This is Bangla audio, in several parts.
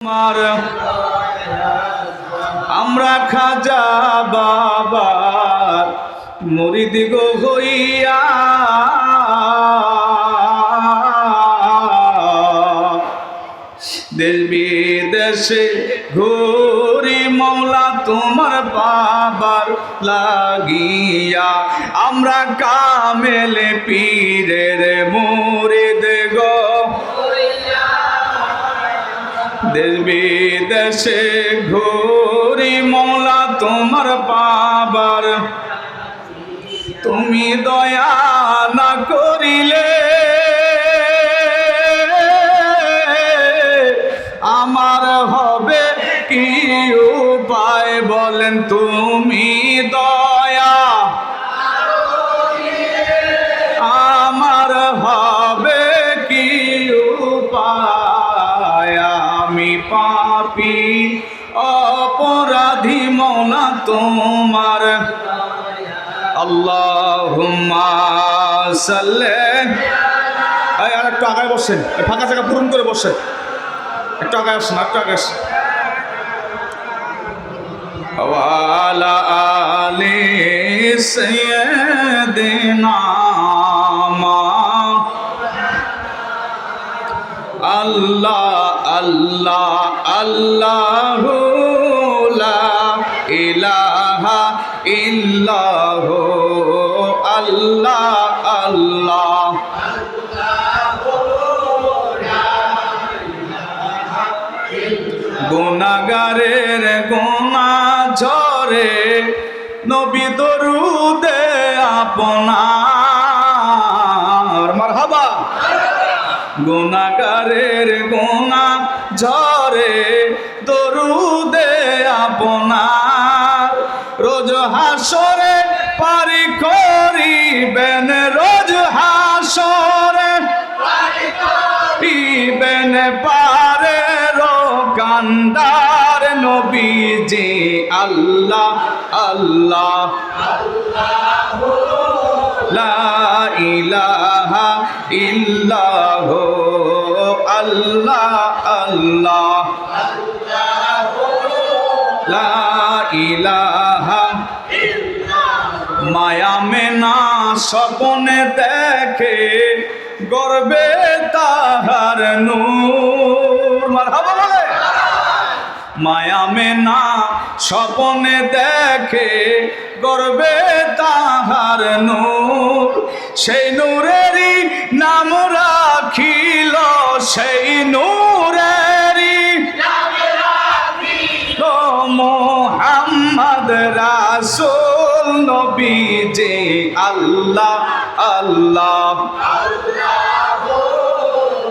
আমার আমরা খাজা বাবার মরিদ গো হইয়া। দেশ বিদেশে ঘুরি মৌলা তোমার বাবার লাগিয়া। আমরা কামেলে পীরের মুরিদ দেশ বিদেশে ঘুরি মৌলা তোমার পাবার তুমি দয়া না করিলে আমার হবে কি উপায় বলেন তুমি পাপি অপরাধী মৌলা তোমার। আল্লাহ আর একটু আগায় বসেন। ফাঁকা জায়গা পূরণ করে বসেন। একটু আগায় আসেন একটু আগায় আসেন। আলে সেদিনা আল্লাহ আল্লাহ আল্লাহ ইলাহা ইল্লাহ আল্লাহ আল্লাহ। গুনাগারের গুনা ঝরে নবী দরুদে আপনার। মারহাবা। গুনাগারের গুনা ঝরে, দরুদে আপনার। রোজ হাসরে পারি করিবেন, রোজ হাসরে পিবেন পারে রো কান্দার নবীজি। আল্লাহ আল্লাহ লা ইলাহা ইল্লাহ আল্লাহ আল্লাহ। লা ইলাহা মায়া মেনা স্বপনে দেখে গর্বে তাহার নূর। মারহাবা বলে। মায়া মেনা স্বপনে দেখে গর্বে তাহার নূর। সেই নূরেরই নাম রাখিল, সেই নূরেরই মোহাম্মদ রাসূল নবী যে আল্লাহ আল্লাহ।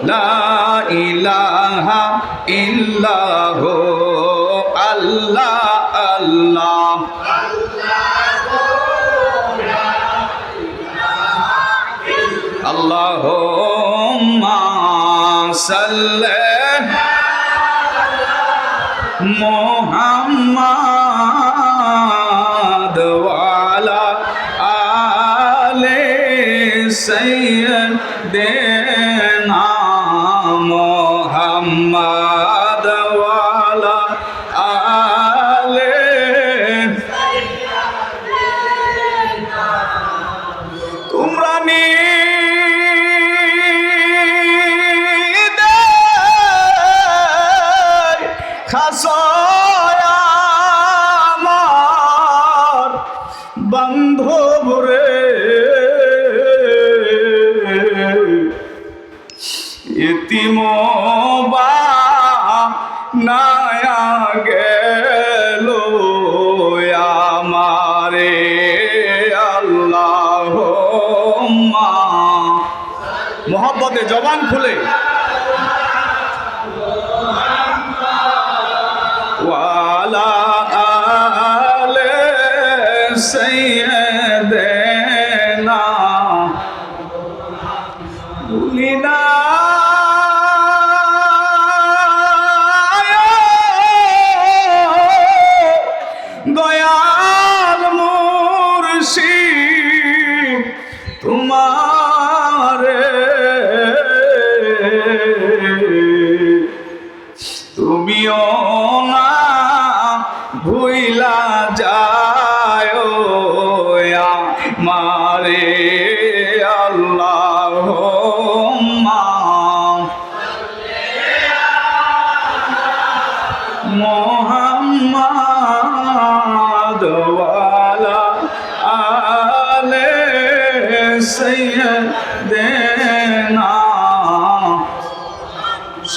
লা ইলাহা ইল্লাহ, আল্লাহ আল্লাহ। ওয়ালা আলে সাইয়্যিদিনা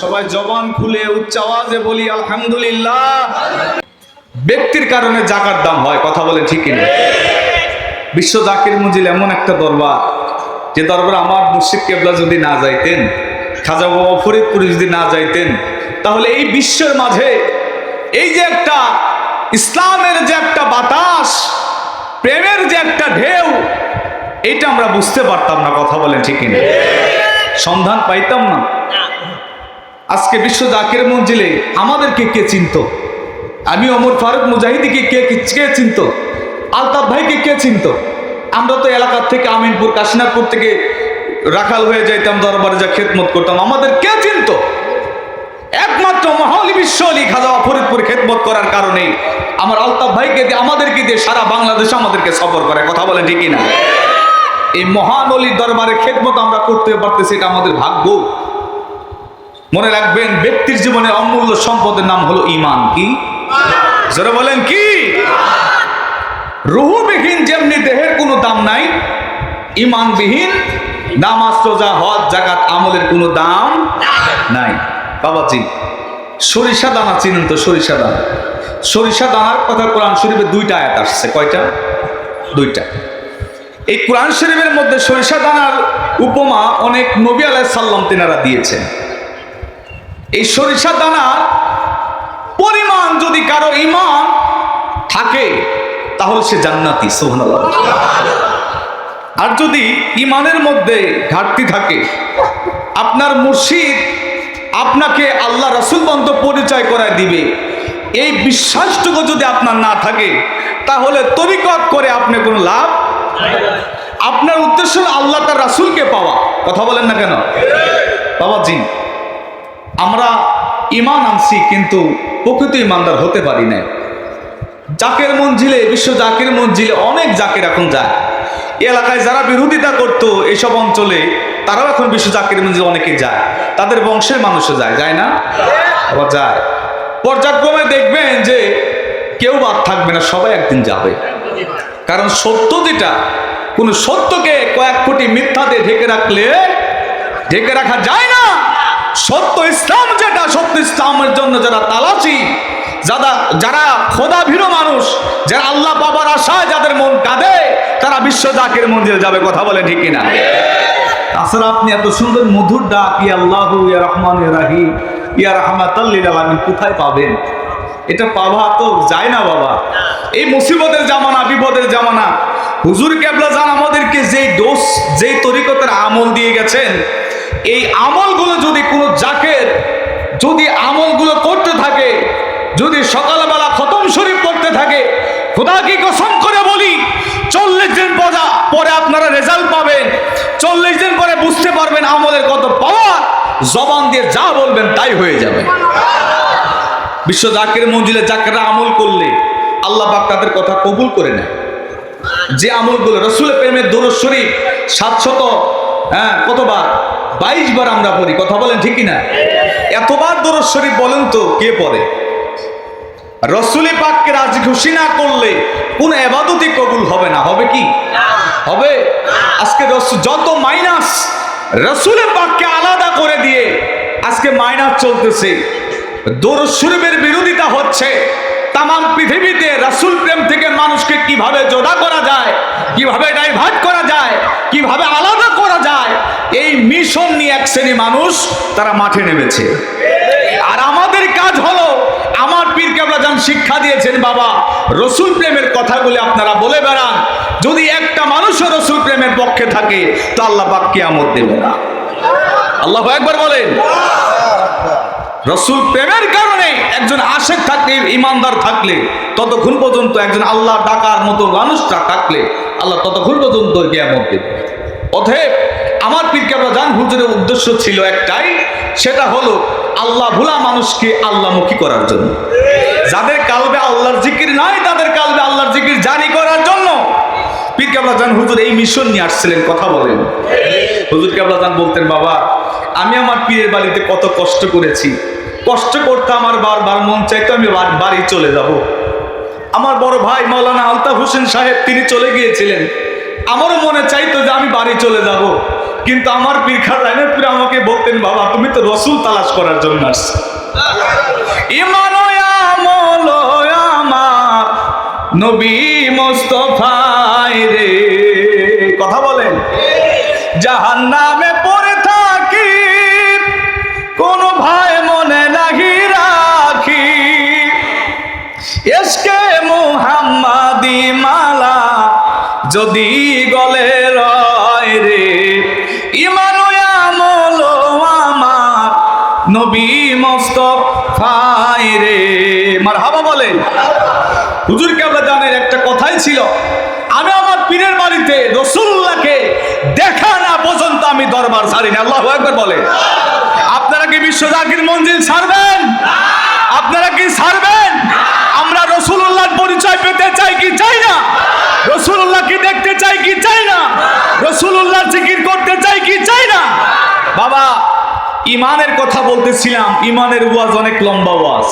সবাই জবান খুলে উচ্চ আওয়াজে বলি, আলহামদুলিল্লাহ। ব্যক্তির কারণে জাকার দাম হয়, কথা বলে ঠিকই না বিশ্ব জাকির মুজিল এমন একটা দরবার, যে দরবার আমার মুর্শিদ কেবলা যদি না যাইতেন, খাজা বাবা ফরিদপুরে যদি না যাইতেন, তাহলে এই বিশ্বের মাঝে এই যে একটা ইসলামের যে একটা বাতাস, প্রেমের যে একটা ঢেউ এটা আমরা বুঝতে পারতাম না, কথা বলেন ঠিকই না সন্ধান পাইতাম না। আজকে বিশ্ব জাকির মঞ্জিলে আমাদেরকে কে চিনত? আমি অমর ফারুক মুজাহিদিকে কে কে চিনত? আলতাফ ভাইকে কে চিনত? আমরা তো এলাকার থেকে আমিনপুর কাশিনাপুর থেকে রাখাল হয়ে যাইতাম, দরবারে যা খেদমত করতাম। আমাদের কে চিনত? একমাত্র মহালি বিশ্ব আলী খাজা ফরিদপুর খেদমত করার কারণে আমার আলতাফ ভাইকে দিয়ে, আমাদেরকে দিয়ে সারা বাংলাদেশ আমাদেরকে সফর করে। কথা বলে ঠিকই না এই মহান দরবারে খেদমত আমরা করতে পারতেছি, এটা আমাদের ভাগ্য। মনে রাখবেন, ব্যক্তির জীবনে অমূল্য সম্পদের নাম হলো ইমান কি? যারা বলেন কি? রুহুবিহীন যেমনি দেহের কোনো দাম নাই ইমানবিহীন নামাজ, রোজা, হজ জাকাত আমলের কোনো দাম নাই। বাবাজি সরিষা দানা চিনেন তো সরিষা দানা। সরিষা দানার কথা কোরআন শরীফে দুইটা আয়াত আসছে, কয়টা? দুইটা। এই কোরআন শরীফের মধ্যে সরিষা দানার উপমা অনেক নবী আলাহ সাল্লাম তেনারা দিয়েছেন। এই সরিষা দানার পরিমাণ যদি কারও ইমান থাকে, তাহলে সে জান্নাতি সোহানাল্লাহ আর যদি ইমানের মধ্যে ঘাটতি থাকে, আপনার মুর্শিদ আপনাকে আল্লাহ রসুল বন্ধ পরিচয় করায় দিবে। এই বিশ্বাসটুকু যদি আপনার না থাকে, তাহলে তরিকত করে আপনি কোনো লাভ আপনার উদ্দেশ্য আল্লাহ তার রাসুলকে পাওয়া। কথা বলেন না কেন? বাবাজি আমরা ইমান আনছি কিন্তু প্রকৃত ইমানদার হতে পারি না জাকের মঞ্জিলে, বিশ্ব জাকের মঞ্জিলে অনেক জাকের এখন যায়। এলাকায় যারা বিরোধিতা করতো এইসব অঞ্চলে, তারাও এখন বিশ্ব জাকের মঞ্জিলে অনেকে যায়। তাদের বংশের মানুষও যায় যায় না? যায়। পর্যায়ক্রমে দেখবেন যে কেউ বাদ থাকবে না, সবাই একদিন যাবে। কারণ সত্য যেটা, কোন সত্যকে কয়েক কোটি মিথ্যাতে ঢেকে রাখলে, ঢেকে রাখা যায় না। সত্য ইসলাম যেটা, সত্য ইসলামের জন্য যারা তালাশি যারা যারা খোদা ভীর মানুষ, যারা আল্লাহ বাবার আশায় যাদের মন কাঁদে, তারা বিশ্ব জাকের মন্দিরে যাবে, কথা বলে ঠিক কিনা? তাছাড়া আপনি এত সুন্দর মধুর ডাক, ইয়া আল্লাহ, ইয়া রহমান, ইয়া রাহিম, ইয়া রহমাতাল্লিল কোথায় পাবেন? এটা পাওয়া তো যায় না বাবা। এই মুসিবতের জামানা, বিপদের জামানা, হুজুর কেবলা জান আমাদেরকে যেই দোষ, যেই তরিকতের আমল দিয়ে গেছেন এই আমলগুলো যদি কোনো জাকের যদি আমলগুলো করতে থাকে, যদি সকালবেলা খতম শরীফ করতে থাকে খোদা কি কসম করে বলি, চল্লিশ দিন পজা পরে আপনারা রেজাল্ট পাবেন, চল্লিশ দিন পরে বুঝতে পারবেন আমলের কত পাওয়া জবান দিয়ে যা বলবেন তাই হয়ে যাবে। বিশ্ব জাকের মঞ্জিলে জাকেরা আমল করলে আল্লাহ পাক তাদের কথা কবুল করে নেয়। যে আমলগুলো রসুলের প্রেমের দরুদ শরীফ সাতশত হ্যাঁ কতবার? বাইশ বার আমরা পড়ি, কথা বলেন ঠিকই না এতবার দরুদ শরীফ বলেন তো কে পড়ে? রসুলি পাককে রাজি খুশি না করলে কোন এবাদতই কবুল হবে না, হবে কি? হবে? আজকে যত মাইনাস রসুলের পাককে আলাদা করে দিয়ে আজকে মাইনাস চলতেছে। দরুদ শরীফের বিরোধিতা হচ্ছে। তাম পৃথিবীতে রাসুল প্রেম থেকে মানুষকে কীভাবে জোড়া করা যায়, কীভাবে ডাইভার্ট করা যায়, কীভাবে আলাদা করা যায়, এই মিশন নিয়ে এক শ্রেণি মানুষ তারা মাঠে নেমেছে। আর আমাদের কাজ হলো, আমার পীর কেবলা যান শিক্ষা দিয়েছেন, বাবা, রসুল প্রেমের কথাগুলি আপনারা বলে বেড়ান। যদি একটা মানুষও রসুল প্রেমের পক্ষে থাকে, তো আল্লাহ পাক কিয়ামত দেবে না। আল্লাহ একবার বলেন। রসুল প্রেমের কারণে একজন আশেক থাকলে, ইমানদার থাকলে, ততক্ষণ পর্যন্ত একজন আল্লাহ ডাকার মতো মানুষটা থাকলে, আল্লাহ ততক্ষণ পর্যন্ত জ্ঞাপন দেবে। অতএব আমার পীরকে আমরা জান হুজুরের উদ্দেশ্য ছিল একটাই, সেটা হলো আল্লাহ ভোলা মানুষকে আল্লাহমুখী করার জন্য। যাদের কালবে আল্লাহর জিকির নাই, তাদের কালবে আল্লাহর জিকির জারি করার জন্য। পীর জান হুজুর এই মিশন নিয়ে আসছিলেন, কথা বলেন। হুজুর কেবলা জান বলতেন, বাবা আমি আমার পীরের বাড়িতে কত কষ্ট করেছি। কষ্ট করতে আমার বারবার মন চাইতো আমি বাড়ি চলে যাব। আমার বড় ভাই মাওলানা আলতাফ হোসেন সাহেব, তিনি চলে গিয়েছিলেন। আমারও মনে চাইতো যে আমি বাড়ি চলে যাব। কিন্তু আমার পীর খাজানের পীর আমাকে বলতেন, বাবা, তুমি তো রসুল তালাশ করার জন্য আসছো। নবী মোস্তফাই রে। কথা বলেন। জাহান নামে এসকে মোহাম্মাদি মালা, যদি গলে রয় রে। ইমান আমল আমার নবী মোস্তফাই রে। মার হাবা বলেন। হুজুর কেবলা জানের একটা কথাই ছিল, আমি আমার পীরের বাড়িতে রসুল্লাহকে দেখা না পর্যন্ত আমি দরবার ছাড়ি না আল্লাহ একবার বলে আপনারা কি বিশ্ব জাকির মঞ্জিল ছাড়বেন? আপনারা কি ছাড়বেন? পরিচয় পেতে চাই কি চাই না? রসুল্লাহ কি দেখতে চাই কি চাই না? রসুল্লাহ জিকির করতে চাই কি চাই না? বাবা, ইমানের কথা বলতেছিলাম, ইমানের ওয়াজ অনেক লম্বা ওয়াজ।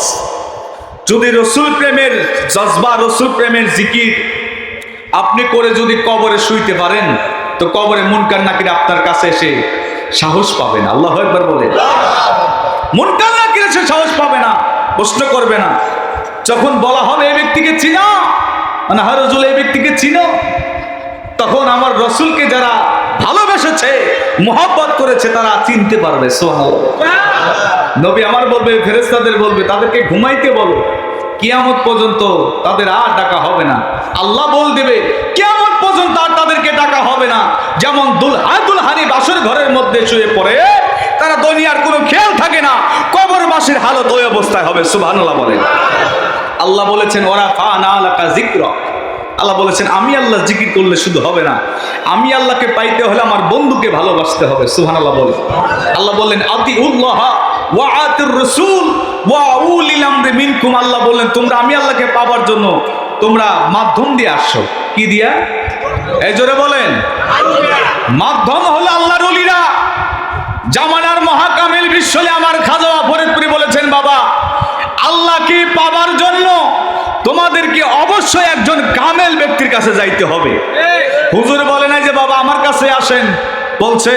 যদি রসুল প্রেমের জজবা, রসুল প্রেমের জিকির আপনি করে যদি কবরে শুইতে পারেন, তো কবরে মুনকার নাকির আপনার কাছে এসে সাহস পাবে না। আল্লাহ একবার বলে। মুনকার নাকির এসে সাহস পাবে না, প্রশ্ন করবে না। যখন বলা হবে এই মানে হা রসুল এই ব্যক্তিকে চিনো? তখন আমার রসুলকে যারা ভালোবেসেছে, মোহাব্বত করেছে, তারা চিনতে পারবে সোহান নবী আমার বলবে ফেরেস্তাদের বলবে, তাদেরকে ঘুমাইতে বলো। কিয়ামত পর্যন্ত তাদের আর ডাকা হবে না। আল্লাহ বল দেবে, কিয়ামত পর্যন্ত আর তাদেরকে ডাকা হবে না। যেমন দুলহা দুলহানি বাসর ঘরের মধ্যে শুয়ে পড়ে, তারা দুনিয়ার কোনো খেয়াল থাকে না। কবর কবরবাসীর হালত ওই অবস্থায় হবে, সুবহানাল্লাহ বলেন আল্লাহ বলেছেন, ওরা ফা না আলাকা জিক্র আল্লাহ বলেছেন, আমি আল্লাহ জিকির করলে শুধু হবে না, আমি আল্লাহকে পাইতে হলে আমার বন্ধুকে ভালোবাসতে হবে। সুহান আল্লাহ বলে আল্লাহ বললেন আতি উল্লাহ মিনকুম। আল্লাহ তোমরা মাধ্যম দিয়ে আসছো। কি দিয়া? এই বলেন। মাধ্যম জামানার মহাকামিল বিশ্বলে আমার বলেছেন, বাবা পাবার জন্য তোমাদেরকে অবশ্যই একজন কামেল ব্যক্তির কাছে যাইতে হবে। হুজুর বলে না যে বাবা আমার কাছে আসেন। বলছে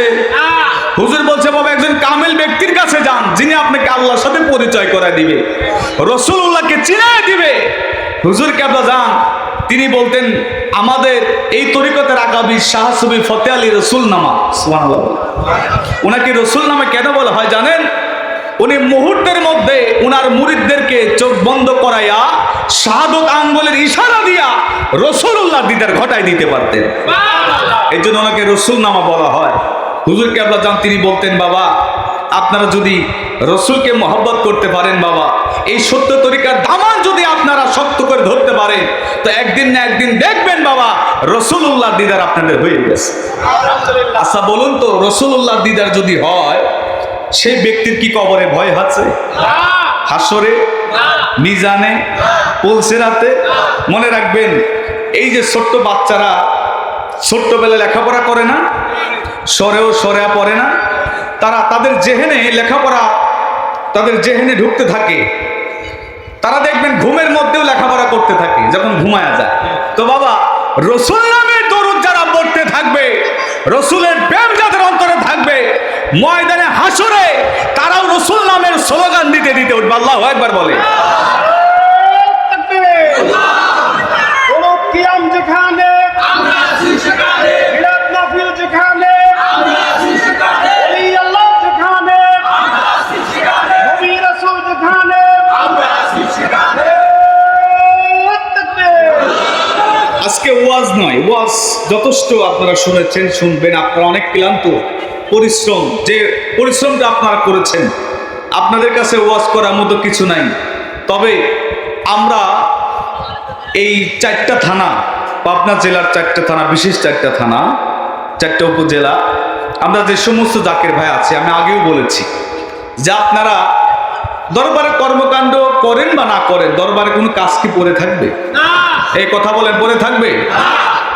হুজুর বলছে বাবা একজন কামেল ব্যক্তির কাছে যান যিনি আপনাকে আল্লাহর সাথে পরিচয় করে দিবে। রসুল্লাহকে চিনায় দিবে। হুজুর কেবলা যান। তিনি বলতেন আমাদের এই তরিকতের আগামী শাহসুবি ফতে আলী রসুল নামা। ওনাকে রসুল নামে কেন বলা হয় জানেন? উনি মুহূর্তের মধ্যে উনার মুরিদদেরকে চোখ বন্ধ করাইয়া শাহাদত আঙ্গুলের ইশারা দিয়া রসুল্লাহ দিদার ঘটায় দিতে পারতেন। এই জন্য ওনাকে রসুল নামা বলা হয়। হুজুর কেবলা যান তিনি বলতেন বাবা আপনারা যদি রসুলকে মহব্বত করতে পারেন বাবা এই সত্য তরিকার দামান যদি আপনারা শক্ত করে ধরতে পারেন তো একদিন না একদিন দেখবেন বাবা রসুল্লাহ দিদার আপনাদের হয়ে গেছে। আচ্ছা বলুন তো রসুল্লাহ দিদার যদি হয় সেই ব্যক্তির কি কবরে ভয় আছে? হাসরে? মিজানে? পুলসেরাতে মনে রাখবেন, এই যে ছোট্ট বাচ্চারা ছোট্টবেলায় লেখাপড়া করে না সরেও সরেয়া পড়ে না, তারা তাদের জেহেনে লেখাপড়া, তাদের জেহেনে ঢুকতে থাকে। তারা দেখবেন ঘুমের মধ্যেও লেখাপড়া করতে থাকে, যখন ঘুমায়া যায়। তো বাবা, রসুল নামের দরুদ যারা পড়তে থাকবে, রসুলের প্রেম যাদের অন্তরে থাকবে ময়দানে হাসরে তারাও রসুল নামের স্লোগান দিতে দিতে উঠবে। আল্লাহ একবার বলে। কোন কিয়াম যেখানে মিলাদ যেখানে ওলি আল্লাহ যেখানে নবী রাসূল যেখানে। তাকবীর। আজকে ওয়াজ নয় ওয়াজ যথেষ্ট আপনারা শুনেছেন শুনবেন আপনারা অনেক ক্লান্ত। পরিশ্রম যে পরিশ্রমটা আপনারা করেছেন আপনাদের কাছে ওয়াজ করার মতো কিছু নাই। তবে আমরা এই চারটা থানা পাবনা জেলার চারটা থানা বিশেষ চারটা থানা চারটা উপজেলা আমরা যে সমস্ত জাকের ভাই আছে আমি আগেও বলেছি যে আপনারা দরবারে কর্মকাণ্ড করেন বা না করেন দরবারে কোনো কাজ কি পড়ে থাকবে? এই কথা বলেন পড়ে থাকবে?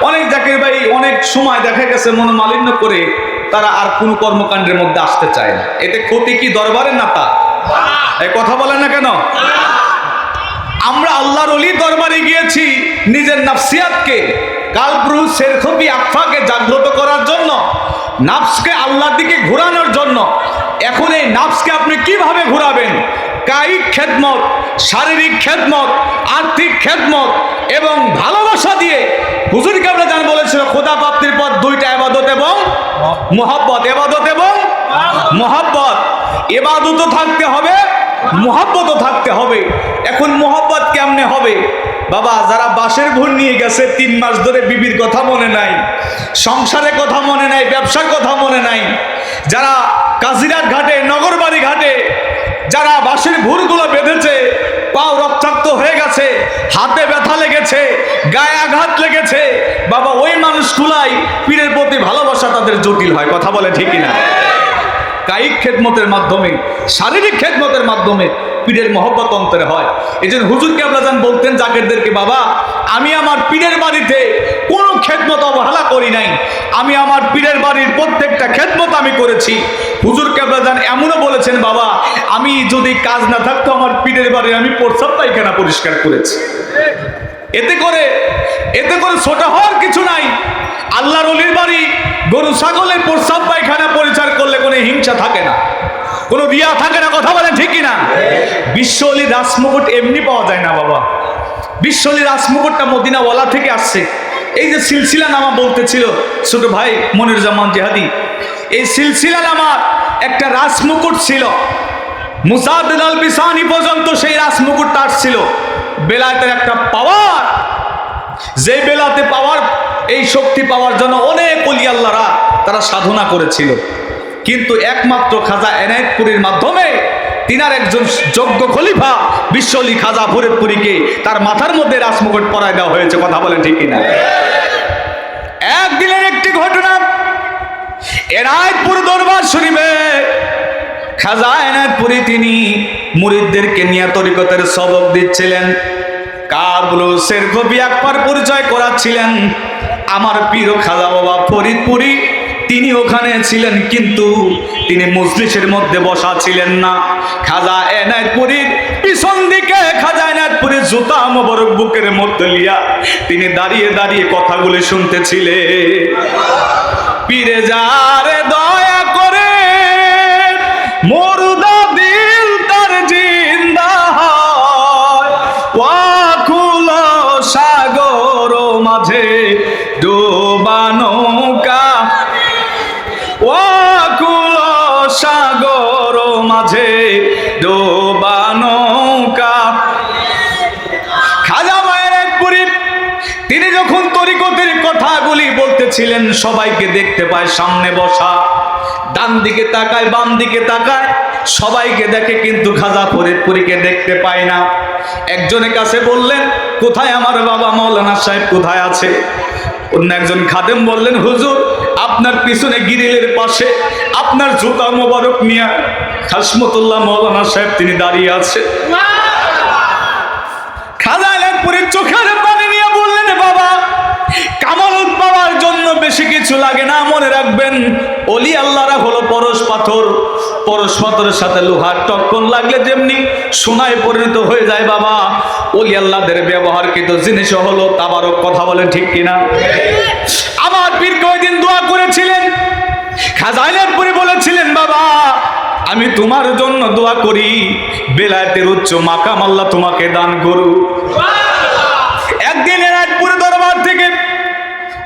অনেক জাকের ভাই অনেক সময় দেখা গেছে মনোমালিন্য করে তারা আর কোন কর্মকাণ্ডের মধ্যে আসতে চায় না। এতে ক্ষতি কি দরবারের না তা কথা বলে না কেন? আমরা আল্লাহর অলির দরবারে গিয়েছি নিজের নাফসিয়াতকে, কালব্রু শেরখবি আফাকে জাগ্রত করার জন্য, নাফসকে আল্লাহর দিকে ঘোরানোর জন্য। এখন এই নাফসকে আপনি কীভাবে ঘোরাবেন? কায়িক খেদমত, শারীরিক খেদমত, আর্থিক খেদমত এবং ভালোবাসা দিয়ে হুজুর কেবলা জান বলেছিল, খোদা প্রাপ্তির পর দুইটা, এবাদত এবং মোহাব্বত। এবাদত এবং মোহাব্বত। এবাদতও থাকতে হবে মোহাব্বতও থাকতে হবে। এখন মোহাব্বত কেমনে হবে? বাবা, যারা বাসের ভুল নিয়ে গেছে, তিন মাস ধরে বিবির কথা মনে নাই, সংসারের কথা মনে নাই, ব্যবসার কথা মনে নাই, যারা কাজিরাট ঘাটে, নগরবাড়ি ঘাটে যারা বাঁশের ভুরগুলো বেঁধেছে, পাও রক্তাক্ত হয়ে গেছে, হাতে ব্যথা লেগেছে, গায়ে আঘাত লেগেছে, বাবা ওই মানুষগুলাই পীরের প্রতি ভালোবাসা তাদের জটিল হয়, কথা বলে ঠিকই না কায়িক খেদমতের মাধ্যমে, শারীরিক খেদমতের মাধ্যমে পীরের মহব্বত অন্তরে হয়। এই জন্য হুজুর কেবলাজান বলতেন জাকেরদেরকে, বাবা, আমি আমার পীরের বাড়িতে খেদমত অবহেলা করি নাই। আমি আমার পীরের বাড়ির প্রত্যেকটা খেদমত আমি করেছি। হুজুর কেবলাজান এমনও বলেছেন, বাবা, আমি যদি কাজ না থাকতো আমার পীরের বাড়ি আমি প্রস্তাব পায়খানা পরিষ্কার করেছি। এতে করে এতে করে ছোট হওয়ার কিছু নাই। আল্লাহর অলির বাড়ি গরু, ছাগলের প্রস্রাব পায়খানা পরিচার করলে কোনো হিংসা থাকে না। কোনো রিয়া থাকে না, কথা বলে ঠিকই না। বিশ্ব অলির রাসমুকুট এমনি পাওয়া যায় না, বাবা। বিশ্ব অলির রাসমুকুটটা মদিনাওয়ালা থেকে আসছে। এই যে সিলসিলা নামা বলতেছিল, ছোট ভাই মনির জামান জেহাদি, এই সিলসিলা নামার একটা রাসমুকুট ছিল। মুসাদ্দিদ আল বিসানি পর্যন্ত সেই রাসমুকুটটা আসছিল। বেলায়েতের একটা পাওয়ার। যে বেলাতে পাওয়ার, এই শক্তি পাওয়ার জন্য অনেক অলি আল্লাহরা তারা সাধনা করেছিল। কিন্তু একমাত্র খাজা এনায়েতপুরীর মাধ্যমে তিনার একজন যোগ্য খলিফা বিশ্বলি খাজা ফরিদপুরীকে তার মাথার মধ্যে রাসমুকুট পরায় দেওয়া হয়েছে, কথা বলেন ঠিক কিনা? একদিনের একটি ঘটনা এনায়েতপুর দরবার শরীফে খাজা এনায়েতপুরী তিনি মুরিদদেরকে নিয়ে তরিকতের সবক দিচ্ছিলেন। কাবলু শের কবি আকবর পরিচয় করাচ্ছিলেন। আমার প্রিয় খাজা বাবা ফরিদপুরি তিনি ওখানে ছিলেন, কিন্তু তিনি মজলিসের মধ্যে বসা ছিলেন না। খাজা এনায়তপুরীর পিছন দিকে খাজা এনায়তপুরীর জুতা মোবারক বুকের মধ্যে লিয়া তিনি দাঁড়িয়ে দাঁড়িয়ে কথাগুলি শুনতেছিলেন। পীরে যারে মাঝে ডোবা খাজা মায়ের তিনি যখন তরিকতের কথাগুলি বলতেছিলেন, সবাইকে দেখতে পায় সামনে বসা। ডান দিকে তাকায়, বাম দিকে তাকায়, সবাইকে দেখে কিন্তু খাজা ফরিদপুরীকে দেখতে পায় না। একজনের কাছে বললেন, কোথায় আমার বাবা মৌলানা সাহেব? কোথায় আছে? অন্য একজন খাদেম বললেন, হুজুর আপনার পিছনে গিরিলের পাশে আপনার জুতা মোবারক মিয়া হাসমতুল্লাহ মৌলানা সাহেব তিনি দাঁড়িয়ে আছে। খাজা এলাকপুরের চোখের পানি নিয়ে বললেন, বাবা কামালত পাওয়ার জন্য বেশি কিছু লাগে না, মনে রাখবেন, অলি আল্লাহরা হলো পরশ পাথর। পরশ পাথরের সাথে লোহার টক্কর লাগলে যেমনি সোনায় পরিণত হয়ে যায়, বাবা। অলি আল্লাহদের ব্যবহার কিন্তু জিনিস হলো তাবারক, কথা বলেন ঠিক কিনা? আমার পীর কয়দিন দোয়া করেছিলেন? খাজাইলাপুরি বলেছিলেন, বাবা, আমি তোমার জন্য দোয়া করি। বেলায়েতের উচ্চ মাকাম আল্লাহ তোমাকে দান করু একদিন এনায়তপুর দরবার থেকে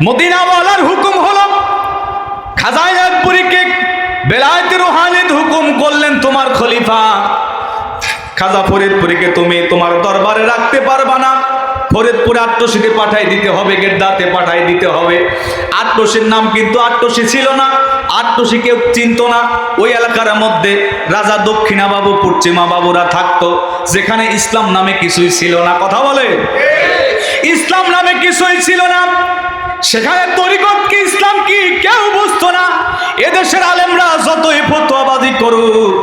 মদিনাওয়ালার হুকুম হলো খাজাইলাপুরীকে বেলায়েতের রুহানির হুকুম করলেন তোমার খলিফা। খাজা ফরিদপুরীকে তুমি তোমার দরবারে রাখতে পারবা না। ফরিদপুর আট্টসিতে পাঠাই দিতে হবে গেদ্দাতে পাঠাই দিতে হবে। আট্টসির নাম কিন্তু আট্টসি ছিল না আট্টসি কেউ চিনত না। ওই এলাকার মধ্যে রাজা দক্ষিণা বাবু পশ্চিমা বাবুরা থাকতো, যেখানে ইসলাম নামে কিছুই ছিল না। কথা বলে? ইসলাম নামে কিছুই ছিল না। সেখানে তরিকত কি, ইসলাম কি, কেউ বুঝতো না। এদেশের আলেমরা যতই ফতোয়াবাজি করুক,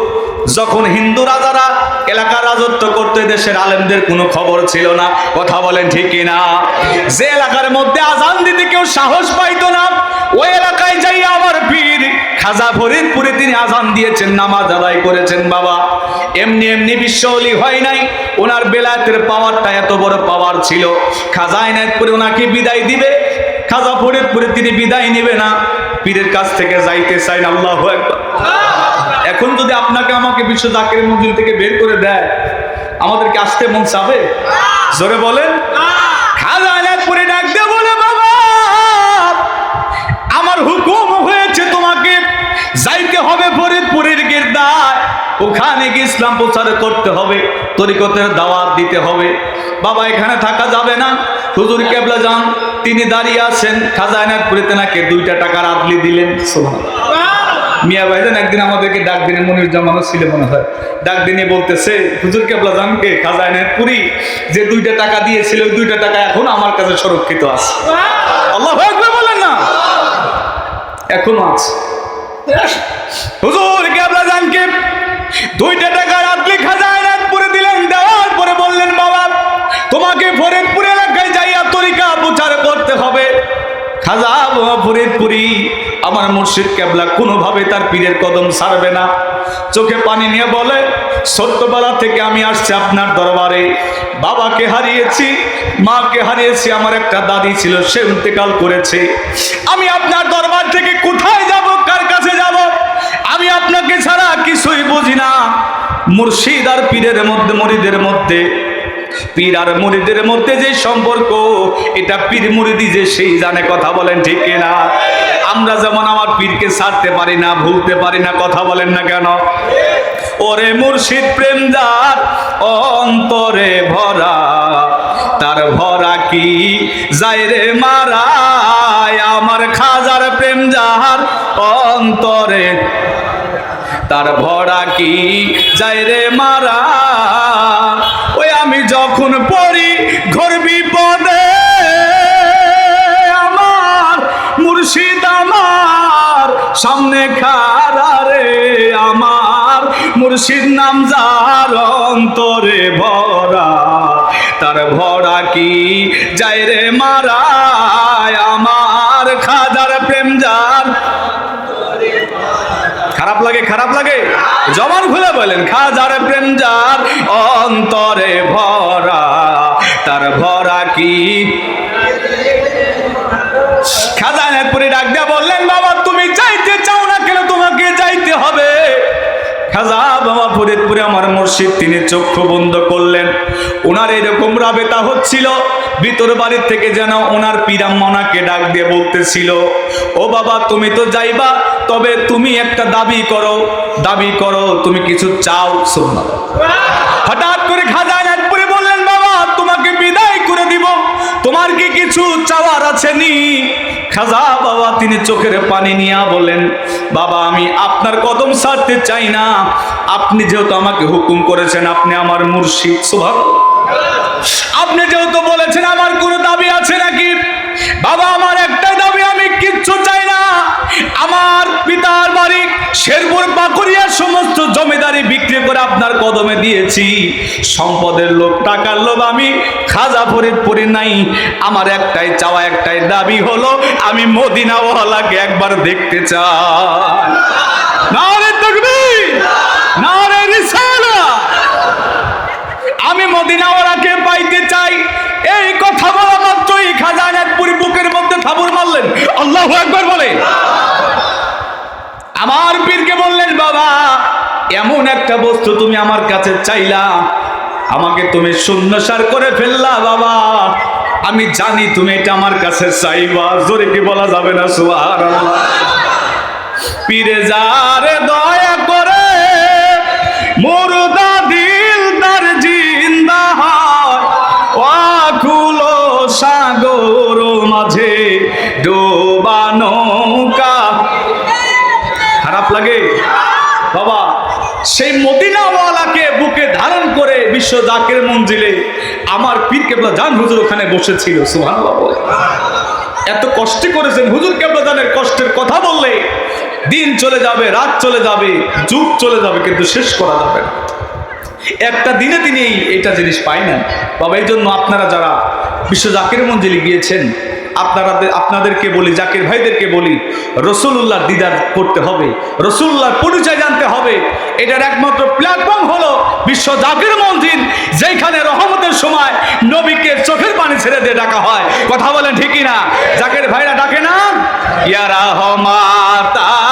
যখন হিন্দু রাজারা এলাকার রাজত্ব করতে দেশের আলেমদের কোনো খবর ছিল না। কথা বলেন ঠিক না যে এলাকার মধ্যে আজান দিতে কেউ সাহস পাইতো না, ওই এলাকায় যাই আমার পীর খাজা ফরিদপুরে তিনি আজান দিয়েছেন, নামাজ আদায় করেছেন বাবা। এমনি এমনি বিশ্বলি হয় নাই, ওনার বেলায়েতের পাওয়ারটা এত বড় পাওয়ার ছিল। খাজা এনায়তপুরে ওনাকে বিদায় দিবে, খাজা ফরিদপুরে তিনি বিদায় নেবে না। পীরের কাছ থেকে যাইতে চাই না আল্লাহ একবার এখন যদি আপনাকে আমাকে বিশ্ব জাকির মন্দির থেকে বের করে দেয়, আমাদেরকে আসতে মন চাবে? জোরে বলেন। খাজা এনায়তপুরে ডাক বলে, বাবা, আমার হুকুম হয়েছে তোমাকে যাইতে হবে ফরিদপুরের গির্দায়। ওখানে গিয়ে ইসলাম প্রচার করতে হবে তরিকতের দাওয়াত দিতে হবে। বাবা, এখানে থাকা যাবে না। হুজুর কেবলা যান, তিনি দাঁড়িয়ে আছেন। খাজা এনায়তপুরে তেনাকে দুইটা টাকার আদলি দিলেন। সুবহানাল্লাহ। মিয়া ভাইজান একদিন আমাদেরকে ডাক দিনে মনির জামানো ছিল মনে হয়। ডাক দিনে বলতেছে হুজুর কেবলা জানকে খাজা এনায়তপুরি যে দুইটা টাকা দিয়েছিল ওই দুইটা টাকা এখন আমার কাছে সুরক্ষিত আছে। আল্লাহ একবার বলেন না। এখনও আছে। হুজুর কেবলা জানকে দুইটা টাকা রাত্রি খাজানাত পরে দিলেন দেওয়ার পরে বললেন বাবা তোমাকে ফরিদপুর এলাকায় যাইয়া তরিকা প্রচার করতে হবে। খাজা বাবা ফরিদপুরি আমার মুর্শিদ কেবলা কোনোভাবে তার পীরের কদম ছাড়বে না। চোখে পানি নিয়ে বলে, ছোট্টবেলা থেকে আমি আসছি আপনার দরবারে। বাবাকে হারিয়েছি, মাকে হারিয়েছি, আমার একটা দাদি ছিল, সে ইন্তেকাল করেছে। আমি আপনার দরবার থেকে কোথায় যাব, কার কাছে যাব? আমি আপনাকে ছাড়া কিছুই বুঝি না। মুর্শিদ আর পীরের মধ্যে, মরিদের মধ্যে পীর আর মুরিদের মধ্যে যে সম্পর্ক, এটা পীর মুরিদি যে সেই জানে কথা বলেন ঠিক না আমরা যেমন আমার পীরকে ছাড়তে পারি না, ভুলতে পারি না, কথা বলেন না কেন? ওরে মুর্শিদ প্রেম যার অন্তরে ভরা, তার ভরা কি যায় রে মারায়? আমার খাজার প্রেম যাহার অন্তরে, তার ভরা কি যায় রে মারা যখন পড়ি, ঘর বিপদে আমার মুর্শিদ আমার সামনে খারা রে, আমার মুর্শিদ নাম যার অন্তরে ভরা। তার ভরা কি যায় রে মারা আমার খাজার প্রেম যার খারাপ লাগে খারাপ লাগে? জবান খুলে বলেন, খাজার প্রেম যার অন্তরে ভরা, তার ভরা কি? খাজানাথপুরে ডাক দিয়া বললেন, বাবা, তুমি যাইতে চাও না কেন? তোমাকে যাইতে হবে। খাজা বাবা ফরিদপুরে আমার মুর্শিদ, তিনি চক্ষু বন্ধ করলেন। ওনার এরকম রাবেতা হচ্ছিল, ভিতর বাড়ির থেকে যেন ওনার পিরাম্মনাকে ডাক দিয়ে বলতেছিল, ও বাবা, তুমি তো যাইবা তবে তুমি একটা দাবি করো দাবি করো, তুমি কিছু চাও শোনো হঠাৎ করে খাজা নাথপুরে বললেন, বাবা, তোমাকে বিদায় করে দিব। তোমার কি কিছু চাওয়ার আছে নি? খাজা বাবা তিনি চোখের পানি নিয়ে বলেন বাবা, আমি আপনার কদম সারতে চাই না। আপনি যেহেতু আমাকে হুকুম করেছেন, আপনি আমার মুর্শিদ সুভাগ আপনি যেহেতু বলেছেন, আমার কোনো দাবি আছে নাকি? বাবা শেরপুর পাকুড়িয়ার সমস্ত জমিদারি বিক্রি করে আপনার কদমে দিয়েছি। সম্পদের লোভ, টাকার লোভ আমি খাজা ফরিদপুরে নাই। আমার একটাই চাওয়া, একটাই দাবি হলো, আমি মদিনাওয়ালাকে একবার দেখতে চাই। নারে তকবীর, নারে রিসালাত আমি মদিনাওয়ালাকে পাইতে চাই। এই কথা বলা মাত্রই খাজানাথপুরি বুকের মধ্যে থাবুর মারলেন। আল্লাহ একবার বলে। আমার পীরকে বললেন, বাবা, এমন একটা বস্তু তুমি আমার কাছে চাইলা। আমাকে তুমি শূন্যসার করে ফেললা, বাবা। আমি জানি তুমি এটা আমার কাছে চাইবা। জোরে কি বলা যাবে না সুহার পীরে যারে দয়া করে মুর্দা দিল তার জিন্দা হয়। সাগর মাঝে বিশ্ব জাকের মঞ্জিলে আমার পীর কেবলা জান হুজুর ওখানে বসেছিল সুহান এত কষ্ট করেছেন হুজুর কেবলা জানের কষ্টের কথা বললে দিন চলে যাবে, রাত চলে যাবে, যুগ চলে যাবে, কিন্তু শেষ করা যাবে না। একটা দিনে তিনি এই এটা জিনিস পাই না বাবা এই জন্য আপনারা যারা বিশ্ব জাকির মঞ্জিলে গিয়েছেন আপনারা আপনাদেরকে বলি, জাকির ভাইদেরকে বলি রসুল্লাহ দিদার করতে হবে রসুল্লাহর পরিচয় জানতে হবে। এটার একমাত্র প্ল্যাটফর্ম হলো বিশ্ব জাকির মন্দির যেখানে রহমতের সময় নবীকে চোখের পানি ছেড়ে দিয়ে ডাকা হয়। কথা বলেন ঠিকই না জাকির ভাইরা ডাকে না? ইয়ারা হমাতাল্লেল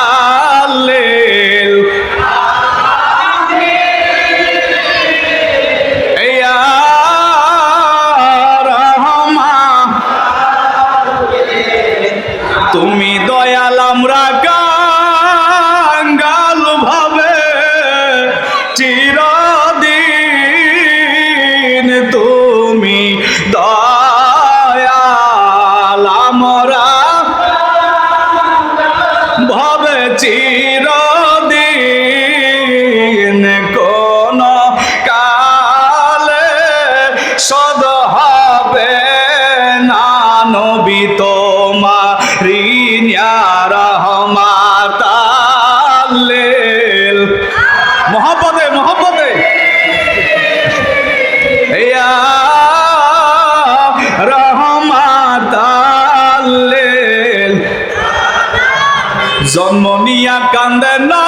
জন্ম নিয়া কান্দে না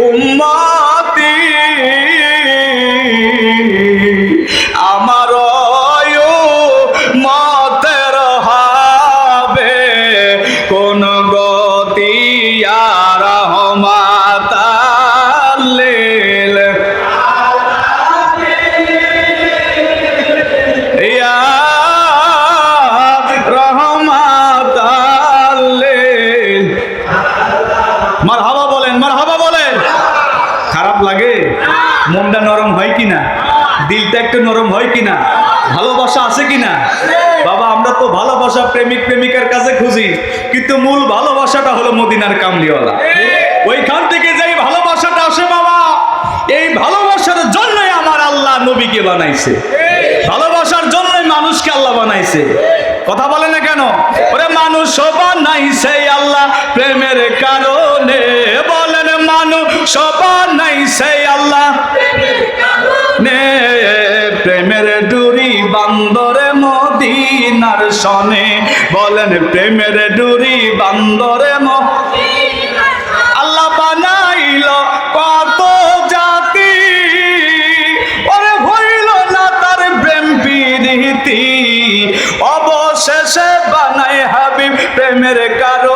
উম্মতি প্রেমিক প্রেমিকার কাছে খুঁজি, কিন্তু মূল ভালোবাসাটা হলো মদিনার কামলিওয়ালা। ওইখান থেকে যেই ভালোবাসাটা আসে বাবা, এই ভালোবাসার জন্যই আমার আল্লাহ নবীকে বানাইছে। ভালোবাসার জন্যই মানুষকে আল্লাহ বানাইছে। কথা বলে না কেন? ওরে মানুষ বানাইছে আল্লাহ, প্রেমের কারণে। বলেন মানুষ বানাইছে আল্লাহ। নে, প্রেমের ডুরি বান্দরে মদিনার সনে বলেন, প্রেমের ডুরি বান্দরে আল্লাহ বানাইল কত জাতি। ওরে হইল না তার প্রেম প্রীতি। অবশেষে বানাই হাবিব প্রেমের কারণে।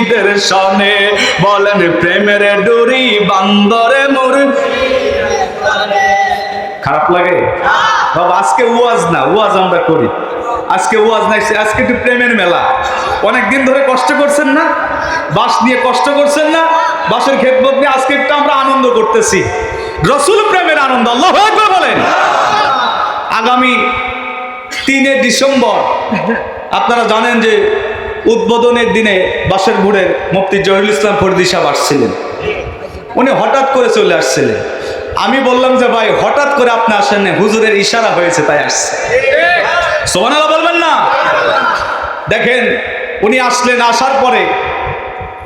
মুর্শিদের সনে বলেন প্রেমের ডুরি বান্দরে মুর। খারাপ লাগে? বাবা, আজকে ওয়াজ না, ওয়াজ আমরা করি। আজকে ওয়াজ নাই আজকে একটু প্রেমের মেলা। অনেকদিন ধরে কষ্ট করছেন না? বাস নিয়ে কষ্ট করছেন না? বাসের খেদমত নিয়ে আজকে একটু আমরা আনন্দ করতেছি। রসুল প্রেমের আনন্দ, আল্লাহ বলেন। আগামী তিনে ডিসেম্বর, আপনারা জানেন যে উদ্বোধনের দিনে বাসের ভোরের মুফতি জহিরুল ইসলাম ফরিদি সাহেব আসছিলেন। উনি হঠাৎ করে চলে আসছিলেন। আমি বললাম যে, ভাই, হঠাৎ করে আপনি আসেন হুজুরের ইশারা হয়েছে, তাই আসছে। সোহানালা বলবেন না। দেখেন, উনি আসলেন, আসার পরে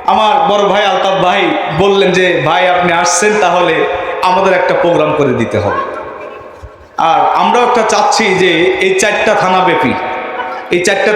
আমার বড় ভাই আলতাফ ভাই বললেন যে, ভাই, আপনি আসছেন, তাহলে আমাদের একটা প্রোগ্রাম করে দিতে হবে। আর আমরাও একটা চাচ্ছি যে, এই চারটা থানা ব্যাপী, এই চারটা